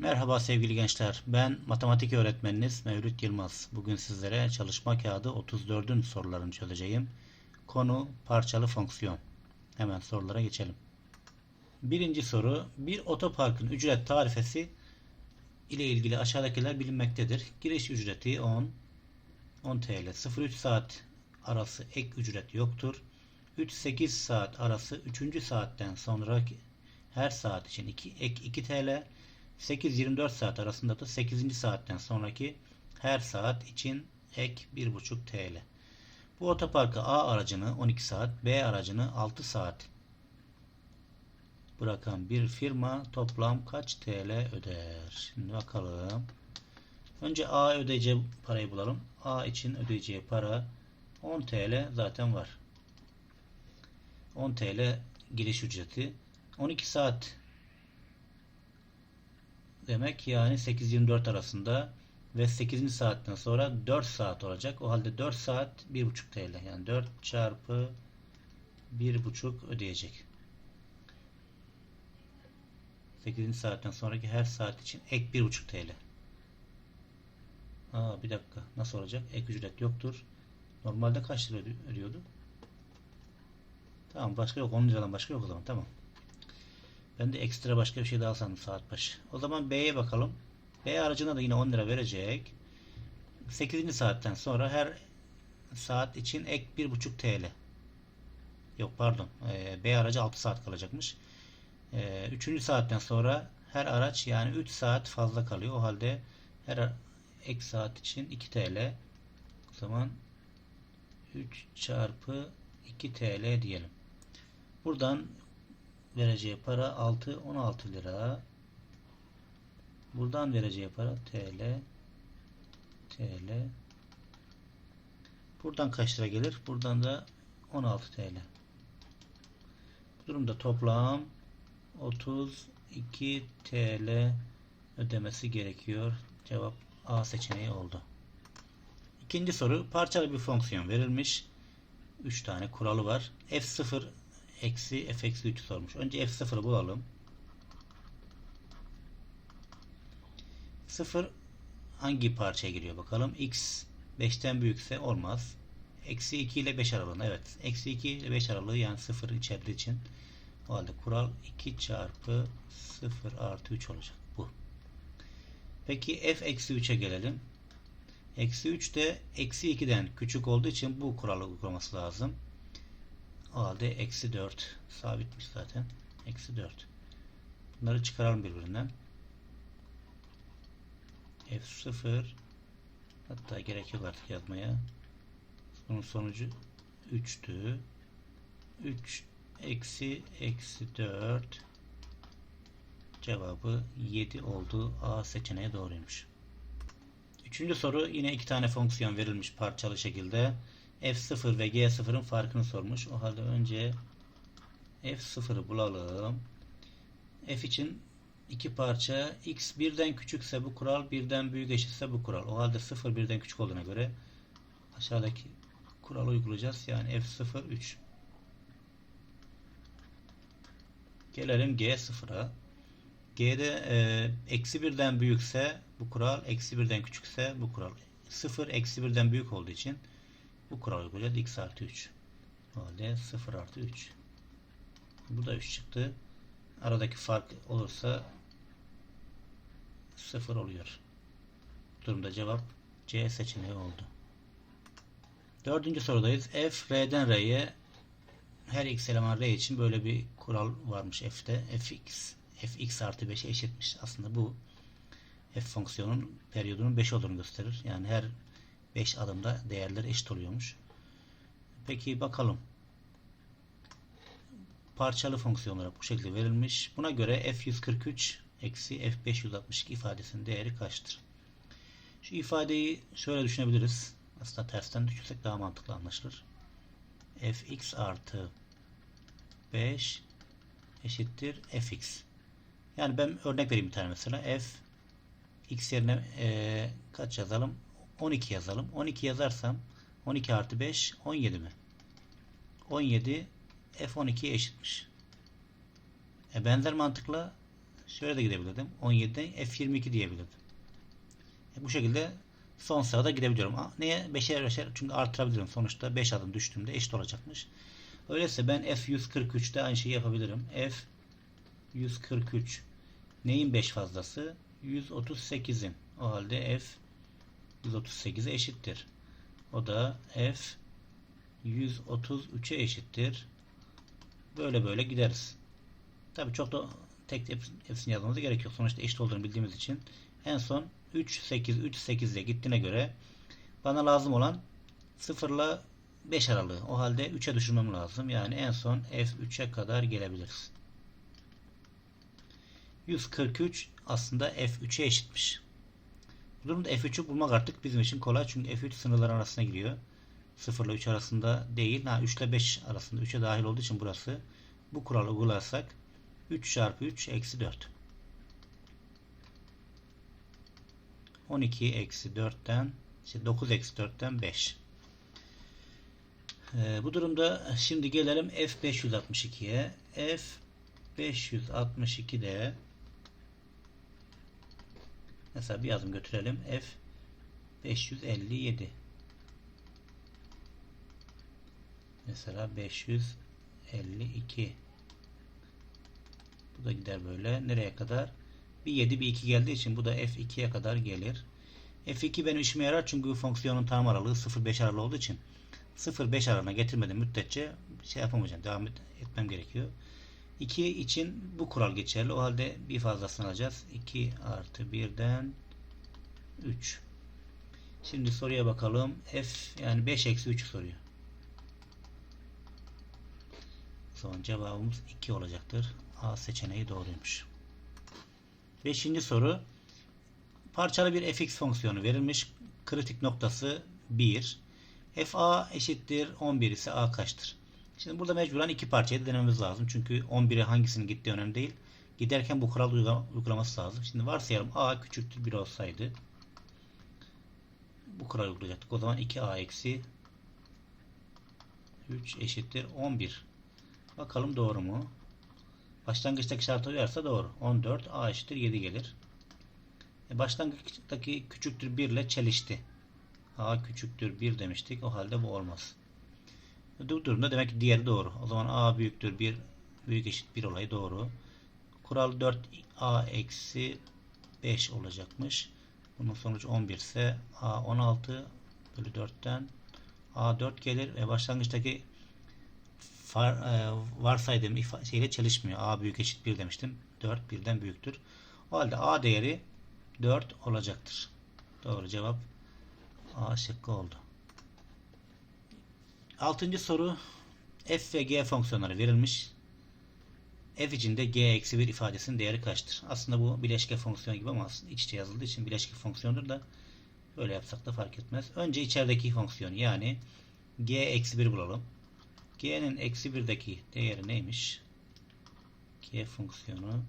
Merhaba sevgili gençler. Ben matematik öğretmeniniz Mevlüt Yılmaz. Bugün sizlere çalışma kağıdı 34'ün sorularını çözeceğim. Konu parçalı fonksiyon. Hemen sorulara geçelim. Birinci soru. Bir otoparkın ücret tarifesi ile ilgili aşağıdakiler bilinmektedir. Giriş ücreti 10 10 TL. 0-3 saat arası ek ücret yoktur. 3-8 saat arası 3. saatten sonraki her saat için 2, ek 2 TL. 8-24 saat arasında da 8. saatten sonraki her saat için ek 1,5 TL. Bu otoparka A aracını 12 saat, B aracını 6 saat bırakan bir firma toplam kaç TL öder? Şimdi bakalım. Önce A ödeyeceği parayı bulalım. A için ödeyeceği para 10 TL zaten var. 10 TL giriş ücreti. 12 saat demek yani 8-24 arasında ve 8. saatten sonra 4 saat olacak. O halde 4 saat 1,5 TL. Yani 4 çarpı 1,5 ödeyecek. 8. saatten sonraki her saat için ek 1,5 TL. Aa, bir dakika. Nasıl olacak? Ek ücret yoktur. Normalde kaç lira ödüyordu? Tamam başka yok. 10 liradan başka yok o zaman. Tamam. Ben de ekstra başka bir şey daha sandım saat başı. O zaman B'ye bakalım. B aracına da yine 10 lira verecek. 8. saatten sonra her saat için ek 1,5 TL. Yok pardon. Ee, B aracı 6 saat kalacakmış. Ee, 3. saatten sonra her araç yani 3 saat fazla kalıyor. O halde her ek saat için 2 TL. O zaman 3 çarpı 2 TL diyelim. Buradan vereceği para 6 16 lira. Buradan vereceği para TL TL. Buradan kaç lira gelir? Buradan da 16 TL. Bu durumda toplam 32 TL ödemesi gerekiyor. Cevap A seçeneği oldu. İkinci soru parçalı bir fonksiyon verilmiş. 3 tane kuralı var. F0 eksi f eksi 3 sormuş. Önce f0'ı bulalım. 0 hangi parçaya giriyor bakalım. x 5'ten büyükse olmaz. Eksi 2 ile 5 aralığında evet. Eksi 2 ile 5 aralığı yani 0 içerdiği için o halde kural 2 çarpı 0 artı 3 olacak. Bu. Peki f eksi 3'e gelelim. Eksi 3 de eksi 2'den küçük olduğu için bu kuralı uygulaması lazım. O halde eksi 4 sabitmiş zaten. Eksi 4. Bunları çıkaralım birbirinden. F0 hatta gerek yok artık yazmaya. Bunun sonucu 3'tü. 3 eksi eksi 4 cevabı 7 oldu. A seçeneği doğruymuş. Üçüncü soru yine iki tane fonksiyon verilmiş parçalı şekilde. F0 ve G0'ın farkını sormuş. O halde önce F0'ı bulalım. F için iki parça x birden küçükse bu kural birden büyük eşitse bu kural. O halde 0 birden küçük olduğuna göre aşağıdaki kuralı uygulayacağız. Yani F0 3. Gelelim G0'a. G'de e, eksi birden büyükse bu kural, eksi birden küçükse bu kural. 0 eksi birden büyük olduğu için bu kural uygulayacağız. x artı 3. O halde 0 artı 3. Bu da 3 çıktı. Aradaki fark olursa 0 oluyor. Bu durumda cevap C seçeneği oldu. Dördüncü sorudayız. F, R'den R'ye her x eleman R için böyle bir kural varmış F'te. Fx, Fx artı 5'e eşitmiş. Aslında bu F fonksiyonun periyodunun 5 olduğunu gösterir. Yani her 5 adımda değerler eşit oluyormuş. Peki bakalım. Parçalı fonksiyonlara bu şekilde verilmiş. Buna göre f143 eksi f562 ifadesinin değeri kaçtır? Şu ifadeyi şöyle düşünebiliriz. Aslında tersten düşünsek daha mantıklı anlaşılır. fx artı 5 eşittir fx. Yani ben örnek vereyim bir tane mesela. f x yerine e, kaç yazalım? 12 yazalım. 12 yazarsam 12 artı 5 17 mi? 17 F12'ye eşitmiş. E benzer mantıkla Şöyle de gidebilirdim. 17'den F22 diyebilirdim. E, bu şekilde son sırada gidebiliyorum. Neye? Beşer beşer çünkü artırabilirim. Sonuçta 5 adım düştüğümde eşit olacakmış. Öyleyse ben F143'te aynı şeyi yapabilirim. F143 neyin 5 fazlası? 138'in. O halde F 138'e eşittir. O da F 133'e eşittir. Böyle böyle gideriz. Tabii çok da tek hepsini yazmamıza gerek yok. Sonuçta eşit olduğunu bildiğimiz için en son 3 8 3 8 ile gittiğine göre bana lazım olan 0 ile 5 aralığı. O halde 3'e düşürmem lazım. Yani en son F3'e kadar gelebiliriz. 143 aslında F3'e eşitmiş. Bu durumda F3'ü bulmak artık bizim için kolay. Çünkü F3 sınırlar arasına giriyor. 0 ile 3 arasında değil. Ha, 3 ile 5 arasında 3'e dahil olduğu için burası. Bu kuralı uygularsak 3 çarpı 3 eksi 4. 12 eksi 4'ten işte 9 eksi 4'ten 5. Ee, bu durumda şimdi gelelim F562'ye. F562'de mesela bir adım götürelim. F557 mesela 552 bu da gider böyle. Nereye kadar? Bir 7 bir 2 geldiği için bu da F2'ye kadar gelir. F2 benim işime yarar çünkü fonksiyonun tam aralığı 0-5 aralığı olduğu için 0-5 aralığına getirmediğim müddetçe şey yapamayacağım. Devam etmem gerekiyor. 2 için bu kural geçerli. O halde bir fazlasını alacağız. 2 artı 1'den 3. Şimdi soruya bakalım. F yani 5 eksi 3 soruyor. Son cevabımız 2 olacaktır. A seçeneği doğruymuş. Beşinci soru. Parçalı bir fx fonksiyonu verilmiş. Kritik noktası 1. fa eşittir 11 ise a kaçtır? Şimdi burada mecburen iki parçayı denememiz lazım. Çünkü 11'e hangisinin gittiği önemli değil. Giderken bu kural uygulaması lazım. Şimdi varsayalım a küçüktür 1 olsaydı. Bu kural uygulayacaktık. O zaman 2a eksi 3 eşittir 11. Bakalım doğru mu? Başlangıçtaki şartı uyarsa doğru. 14 a eşittir 7 gelir. E başlangıçtaki küçüktür 1 ile çelişti. a küçüktür 1 demiştik. O halde bu olmaz. Bu durumda demek ki diğeri doğru. O zaman a büyüktür 1 büyük eşit 1 olayı doğru. Kural 4 a eksi 5 olacakmış. Bunun sonucu 11 ise a 16 bölü 4'ten a 4 gelir ve başlangıçtaki far, e, varsaydığım şeyle çalışmıyor. A büyük eşit 1 demiştim. 4 birden büyüktür. O halde A değeri 4 olacaktır. Doğru cevap A şıkkı oldu. Altıncı soru f ve g fonksiyonları verilmiş. f içinde g eksi 1 ifadesinin değeri kaçtır? Aslında bu bileşke fonksiyon gibi ama aslında iç içe yazıldığı için bileşke fonksiyondur da böyle yapsak da fark etmez. Önce içerideki fonksiyon yani g eksi 1 bulalım g'nin eksi 1'deki değeri neymiş? g fonksiyonu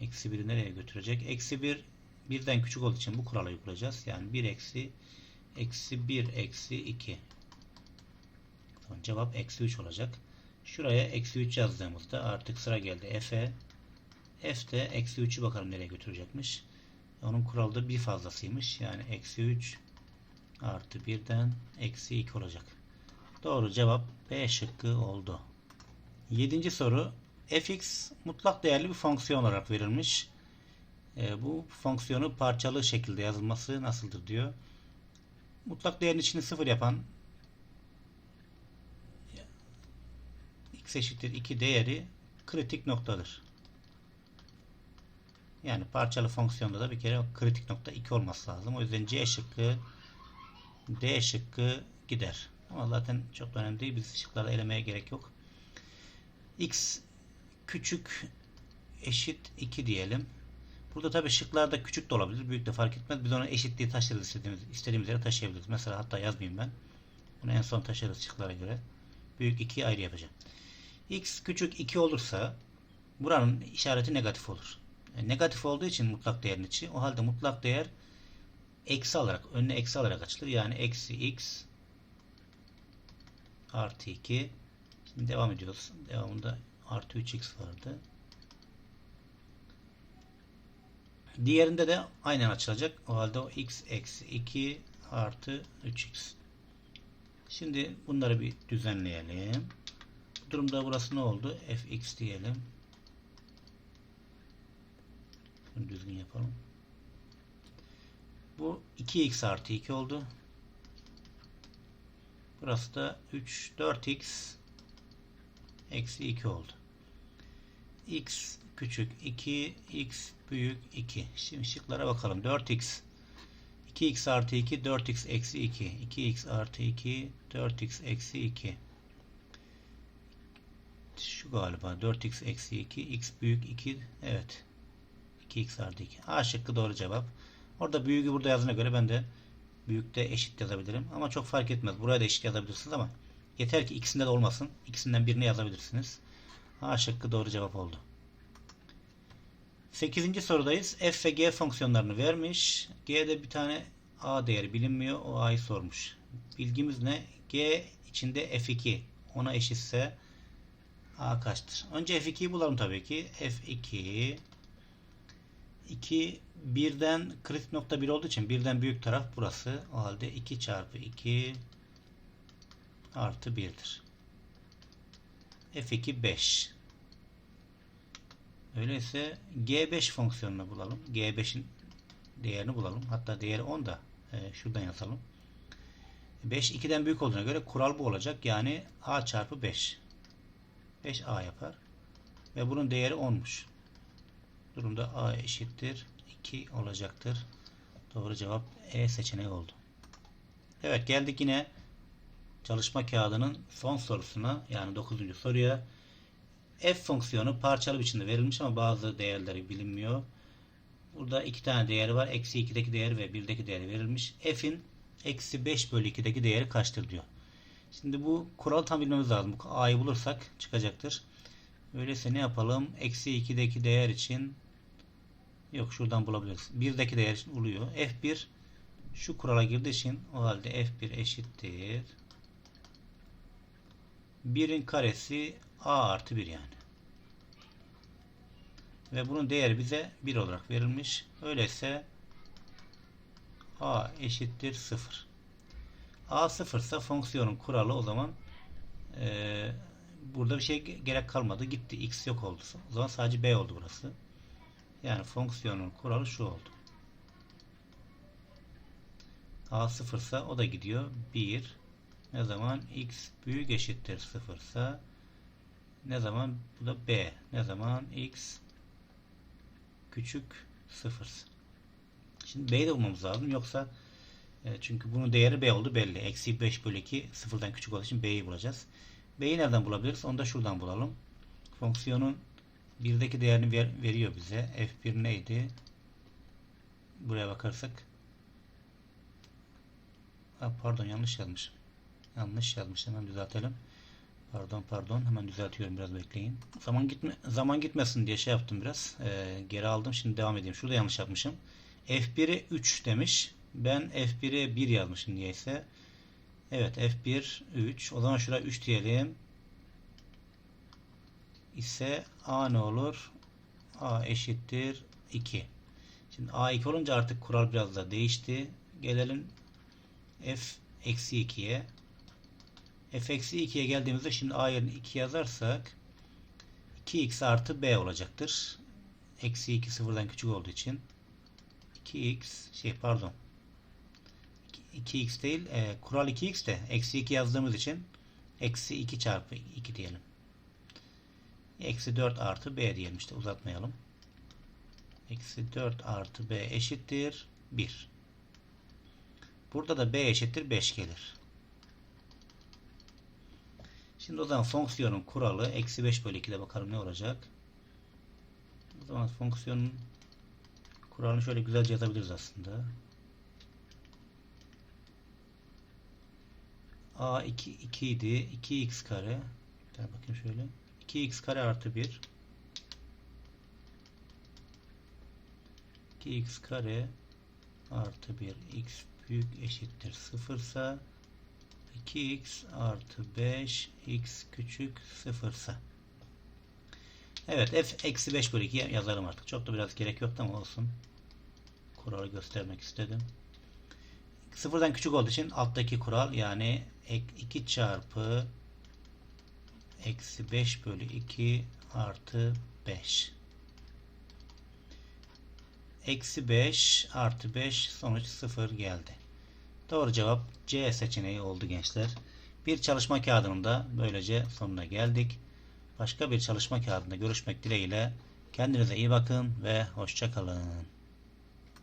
eksi 1'i nereye götürecek? Eksi 1 birden küçük olduğu için bu kuralı uygulayacağız. Yani 1 eksi eksi 1 eksi 2 cevap eksi 3 olacak. Şuraya eksi 3 yazdığımızda artık sıra geldi f'e. f de eksi 3'ü bakalım nereye götürecekmiş. Onun kuralı da bir fazlasıymış. Yani eksi 3 artı 1'den eksi 2 olacak. Doğru cevap B şıkkı oldu. Yedinci soru fx mutlak değerli bir fonksiyon olarak verilmiş. E, bu fonksiyonu parçalı şekilde yazılması nasıldır diyor. Mutlak değerin içini sıfır yapan x eşittir 2 değeri kritik noktadır. Yani parçalı fonksiyonda da bir kere kritik nokta 2 olması lazım. O yüzden C şıkkı D şıkkı gider. Ama zaten çok önemli değil. Biz şıklarda elemeye gerek yok. X küçük eşit 2 diyelim. Burada tabi şıklarda küçük de olabilir. Büyük de fark etmez. Biz onu eşitliği taşırız istediğimiz, istediğimiz yere taşıyabiliriz. Mesela hatta yazmayayım ben. Bunu en son taşırız şıklara göre. Büyük 2'yi ayrı yapacağım. X küçük 2 olursa buranın işareti negatif olur. Yani e, negatif olduğu için mutlak değerin içi. O halde mutlak değer eksi alarak, önüne eksi alarak açılır. Yani eksi x artı 2 şimdi devam ediyoruz. Devamında artı 3x vardı. Diğerinde de aynen açılacak. O halde o x eksi 2 artı 3x. Şimdi bunları bir düzenleyelim. Durumda burası ne oldu? fx diyelim. Bunu düzgün yapalım. Bu 2x artı 2 oldu. Burası da 3 4x eksi 2 oldu. x küçük 2 x büyük 2. Şimdi şıklara bakalım. 4x 2x artı 2 4x eksi 2 2x artı 2 4x eksi 2 şu galiba 4x eksi 2 x büyük 2 evet 2x artı 2 A şıkkı doğru cevap orada büyüğü burada yazdığına göre ben de büyükte eşit yazabilirim ama çok fark etmez buraya da eşit yazabilirsiniz ama yeter ki ikisinde de olmasın ikisinden birini yazabilirsiniz A şıkkı doğru cevap oldu 8. sorudayız. F ve G fonksiyonlarını vermiş. G'de bir tane A değeri bilinmiyor. O A'yı sormuş. Bilgimiz ne? G içinde F2 ona eşitse A kaçtır? Önce F2'yi bulalım tabii ki. F2 2 birden kritik nokta 1 olduğu için birden büyük taraf burası. O halde 2 çarpı 2 artı 1'dir. F2 5. Öyleyse G5 fonksiyonunu bulalım. G5'in değerini bulalım. Hatta değeri 10 da e, şuradan yazalım. 5 2'den büyük olduğuna göre kural bu olacak. Yani A çarpı 5. 5A yapar. Ve bunun değeri 10'muş. Durumda A eşittir 2 olacaktır. Doğru cevap E seçeneği oldu. Evet geldik yine çalışma kağıdının son sorusuna yani 9. soruya f fonksiyonu parçalı biçimde verilmiş ama bazı değerleri bilinmiyor. Burada iki tane değeri var. Eksi 2'deki değer ve 1'deki değeri verilmiş. f'in eksi 5 bölü 2'deki değeri kaçtır diyor. Şimdi bu kuralı tam bilmemiz lazım. A'yı bulursak çıkacaktır. Öyleyse ne yapalım? Eksi 2'deki değer için yok şuradan bulabiliriz. 1'deki değer için oluyor. f1 şu kurala girdiği için o halde f1 eşittir. 1'in karesi a artı 1 yani. Ve bunun değeri bize 1 olarak verilmiş. Öyleyse a eşittir 0. a 0 ise fonksiyonun kuralı o zaman e, burada bir şey gerek kalmadı. Gitti. x yok oldu. O zaman sadece b oldu burası. Yani fonksiyonun kuralı şu oldu. a 0 ise o da gidiyor. 1 ne zaman x büyük eşittir 0 ise ne zaman bu da b. Ne zaman x küçük 0. Şimdi b'yi de bulmamız lazım. Yoksa e, çünkü bunun değeri b oldu belli. Eksi 5 bölü 2 sıfırdan küçük olduğu için b'yi bulacağız. b'yi nereden bulabiliriz? Onu da şuradan bulalım. Fonksiyonun birdeki değerini ver, veriyor bize. f1 neydi? Buraya bakarsak ha, pardon yanlış yazmışım. Yanlış yazmış. Hemen düzeltelim. Pardon pardon. Hemen düzeltiyorum. Biraz bekleyin. Zaman gitme zaman gitmesin diye şey yaptım biraz. Ee, geri aldım. Şimdi devam edeyim. Şurada yanlış yapmışım. F1'e 3 demiş. Ben F1'e 1 yazmışım niyeyse. Evet F1 3. O zaman şuraya 3 diyelim. ise A ne olur? A eşittir 2. Şimdi A 2 olunca artık kural biraz da değişti. Gelelim F eksi 2'ye f eksi 2'ye geldiğimizde şimdi a yerine 2 yazarsak 2x artı b olacaktır. Eksi 2 sıfırdan küçük olduğu için 2x şey pardon 2x değil e, kural 2x de eksi 2 yazdığımız için eksi 2 çarpı 2 diyelim. Eksi 4 artı b diyelim işte uzatmayalım. Eksi 4 artı b eşittir 1. Burada da b eşittir 5 gelir. Şimdi o zaman fonksiyonun kuralı eksi 5 bölü 2'de bakalım ne olacak. O zaman fonksiyonun kuralını şöyle güzelce yazabiliriz aslında. A 2, 2 idi. 2x kare. Bir bakayım şöyle. 2x kare artı 1. 2x kare artı 1 x büyük eşittir 0 ise 2x artı 5 x küçük 0 ise. Evet f eksi 5 bölü 2 yazarım artık. Çok da biraz gerek yoktu ama olsun. kuralı göstermek istedim. Sıfırdan küçük olduğu için alttaki kural yani ek 2 çarpı eksi 5 bölü 2 artı 5. Eksi 5 artı 5 sonuç 0 geldi. Doğru cevap C seçeneği oldu gençler. Bir çalışma kağıdının da böylece sonuna geldik. Başka bir çalışma kağıdında görüşmek dileğiyle. Kendinize iyi bakın ve hoşça kalın.